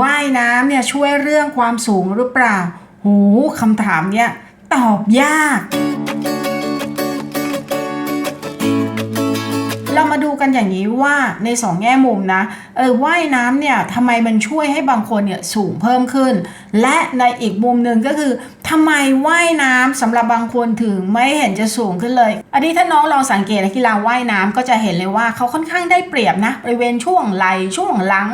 ว่ายน้ำเนี่ยช่วยเรื่องความสูงหรือเปล่า หูคำถามเนี่ยตอบยาก เรามาดูกันอย่างนี้ว่าในสองแง่มุมนะ เออว่ายน้ำเนี่ยทำไมมันช่วยให้บางคนเนี่ยสูงเพิ่มขึ้น และในอีกมุมหนึ่งก็คือทำไมว่ายน้ำสำหรับบางคนถึงไม่เห็นจะสูงขึ้นเลย อันนี้ถ้าน้องลองสังเกตกีฬาว่ายน้ำก็จะเห็นเลยว่าเขาค่อนข้างได้เปรียบนะบริเวณช่วงไหล่ช่วงหลัง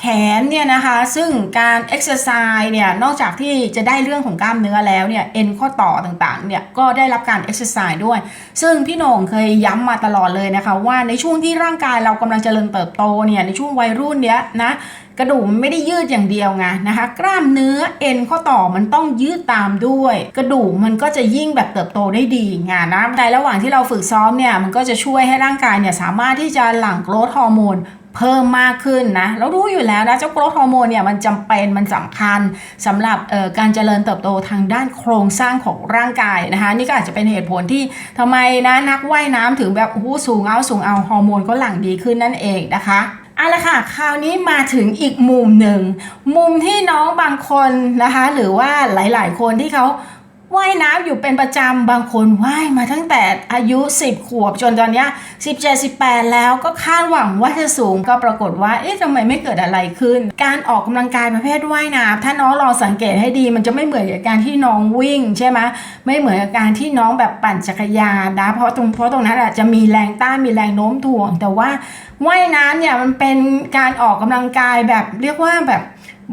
แขนเนี่ยนะคะซึ่งการเอ็กซ์ไซส์เนี่ยนอกจากที่จะได้เรื่องของกล้ามเนื้อแล้วเนี่ยเอ็นข้อต่อต่างๆเนี่ยก็ได้รับการเอ็กซ์ไซส์ด้วย ซึ่งพี่โหน่งเคยย้ำมาตลอดเลยนะคะ ว่าในช่วงที่ร่างกายเรากำลังเจริญเติบโตเนี่ยในช่วงวัยรุ่นเนี้ยนะกระดูกมันไม่ได้ยืดอย่างเดียวไงนะคะ กล้ามเนื้อเอ็นข้อต่อมันต้องยืดตามด้วย กระดูกมันก็จะยิ่งแบบเติบโตได้ดีไงนะในระหว่างที่เราฝึกซ้อมเนี่ยมันก็จะช่วยให้ร่างกายเนี่ยสามารถที่จะหลั่งโกรทฮอร์โมน เพิ่มมากขึ้นนะเรารู้อยู่แล้วนะเจ้าโกรทฮอร์โมนเนี่ยมันจำเป็นมันสำคัญสำหรับการเจริญเติบโตทางด้านโครงสร้างของร่างกายนะคะนี่ก็อาจจะเป็นเหตุผลที่ทำไมนะนักว่ายน้ำถึงแบบโอ้สูงเอาสูงเอาฮอร์โมนก็หลั่งดีขึ้นนั่นเองนะคะเอาละค่ะ คราวนี้มาถึงอีกมุมหนึ่ง มุมที่น้องบางคนนะคะ หรือว่าหลาย ๆ คนที่เขา ว่ายน้ำอยู่เป็นประจำบางคนว่ายมาตั้งแต่อายุ 10 ขวบจนตอนนี้ย17 18 แล้วก็คาดหวังว่าจะสูงก็ปรากฏว่าเอ๊ะทำไมไม่เกิดอะไรขึ้น การออกกำลังกายประเภทว่ายน้ำถ้าน้องลองสังเกตให้ดี มันจะไม่เหมือนกับการที่น้องวิ่งใช่ไหมไม่เหมือนกับการที่น้องแบบปั่นจักรยานนะเพราะตรงเพราะตรงนั้นอาจจะมีแรงต้านมีแรงโน้มถ่วง แต่ว่าว่ายน้ำเนี่ยมันเป็นการออกกำลังกายแบบเรียกว่าแบบ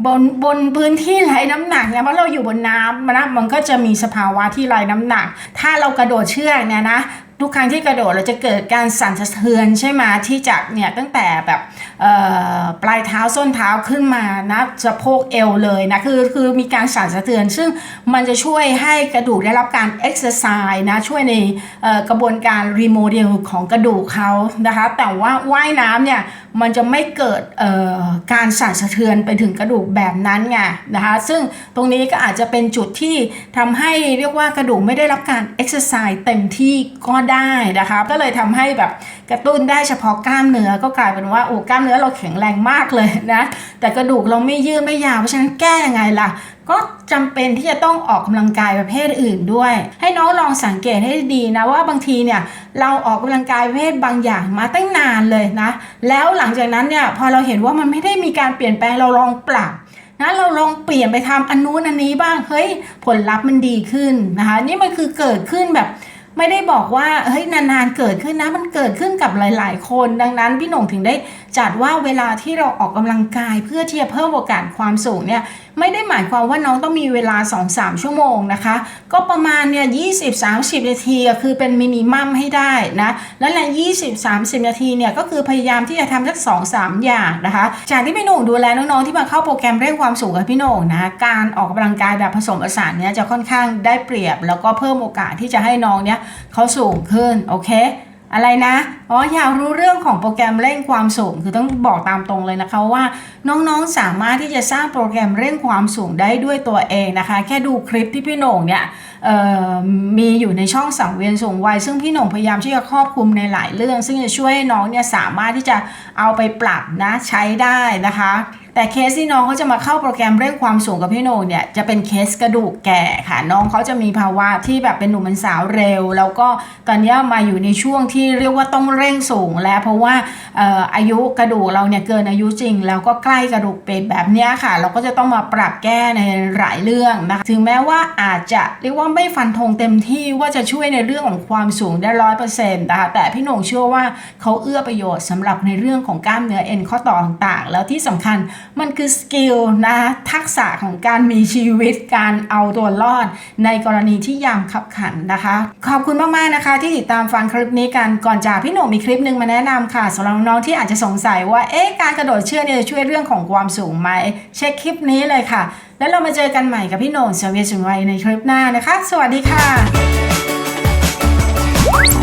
บนบนพื้นที่ไร้น้ำหนักเนี่ยเพราะเราอยู่บนน้ำนะมันก็จะมีสภาวะที่ไร้น้ำหนัก ถ้าเรากระโดดเชือกเนี่ยนะทุกครั้งที่กระโดดเราจะเกิดการสั่นสะเทือนใช่ไหมที่จากเนี่ยตั้งแต่แบบปลายเท้าส้นเท้าขึ้นมานะสะโพกเอวเลยนะคือคือมีการสั่นสะเทือน ซึ่งมันจะช่วยให้กระดูกได้รับการเอ็กซ์ไซส์นะช่วยในกระบวนการรีโมเดลของกระดูกเขานะคะแต่ว่าว่ายน้ำเนี่ย มันจะไม่เกิดการสั่นสะเทือนไปถึงกระดูกแบบนั้นไงนะคะ ซึ่งตรงนี้ก็อาจจะเป็นจุดที่ทำให้เรียกว่ากระดูกไม่ได้รับการเอ็กซ์ไซส์เต็มที่ก็ได้นะคะ ก็เลยทำให้แบบกระตุ้นได้เฉพาะกล้ามเนื้อก็กลายเป็นว่าโอ้กล้ามเนื้อเราแข็งแรงมากเลยนะ แต่กระดูกเราไม่ยืดไม่ยาวเพราะฉะนั้นแก้ยังไงล่ะ ก็จำเป็นที่จะต้องออกกำลังกายประเภทอื่นด้วย ให้น้องลองสังเกตให้ดีนะว่าบางทีเนี่ยเราออกกำลังกายประเภทบางอย่างมาตั้งนานเลยนะ แล้วหลังจากนั้นเนี่ยพอเราเห็นว่ามันไม่ได้มีการเปลี่ยนแปลงเราลองปรับนะเราลองเปลี่ยนไปทำอันนู้นอันนี้บ้างเฮ้ยผลลัพธ์มันดีขึ้นนะคะ นี่มันคือเกิดขึ้นแบบไม่ได้บอกว่าเฮ้ยนานๆเกิดขึ้นนะมันเกิดขึ้นกับหลาย ๆ คน ดังนั้นพี่หน่งถึงได้จัดว่าเวลาที่เราออกกำลังกายเพื่อที่จะเพิ่มโอกาสความสูงเนี่ย ไม่ได้หมายความว่าน้องต้องมีเวลา 2-3 ชั่วโมงนะคะ ก็ประมาณเนี่ย20-30 นาทีคือเป็นมินิมัมให้ได้นะแล้วใน20-30 นาทีเนี่ยก็คือพยายามที่จะทำสัก2-3 อย่างนะคะ จากที่พี่หน่งดูแลน้องๆที่มาเข้าโปรแกรมเร่งความสูงกับพี่หน่งนะการออกกำลังกายแบบผสมผสานเนี่ยจะค่อนข้างได้เปรียบ แล้วก็เพิ่มโอกาสที่จะให้น้องเนี่ยเขาสูงขึ้นโอเค อะไรนะ อ๋อ อยากรู้เรื่องของโปรแกรมเร่งความสูง คือต้องบอกตามตรงเลยนะคะว่าน้องๆ สามารถที่จะสร้างโปรแกรมเร่งความสูงได้ด้วยตัวเองนะคะ แค่ดูคลิปที่พี่โหน่งเนี่ยมีอยู่ในช่องสังเวียนสูงวัยซึ่งพี่โหน่งพยายามที่จะครอบคลุมในหลายเรื่อง ซึ่งจะช่วยให้น้องเนี่ยสามารถที่จะเอาไปปรับนะใช้ได้นะคะ แต่เคสที่น้องเขาจะมาเข้าโปรแกรมเร่งความสูงกับพี่โนเนี่ยจะเป็นเคสกระดูกแก่ค่ะ น้องเขาจะมีภาวะที่แบบเป็นหนุ่มเป็นสาวเร็ว แล้วก็ตอนนี้มาอยู่ในช่วงที่เรียกว่าต้องเร่งสูงแล้วเพราะว่าอายุกระดูกเราเนี่ยเกินอายุจริง แล้วก็ใกล้กระดูกเป็นแบบนี้ค่ะ เราก็จะต้องมาปรับแก้ในหลายเรื่องนะคะถึงแม้ว่าอาจจะเรียกว่าไม่ฟันธงเต็มที่ว่าจะช่วยในเรื่องของความสูงได้ร้อยเปอร์เซ็นต์นะคะแต่พี่หน่งเชื่อว่าเขาเอื้อประโยชน์สำหรับในเรื่องของกล้ามเนื้อเอ็นข้อต่อต่างๆ แล้วที่สำคัญมันคือสกิลนะทักษะของการมีชีวิตการเอาตัวรอด ในกรณีที่ยามขับขันนะคะ ขอบคุณมาก ๆ นะคะ ที่ติดตามฟังคลิปนี้กันก่อนจากพี่หนุ่มมีคลิปหนึ่งมาแนะนำค่ะสำหรับน้องๆที่อาจจะสงสัยว่าเอ๊ะการกระโดดเชือกเนี่ยช่วยเรื่องของความสูงไหมเช็คคลิปนี้เลยค่ะ แล้วเรามาเจอกันใหม่กับพี่โหน่งเสวียสุนไวในคลิปหน้านะคะ สวัสดีค่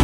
ะ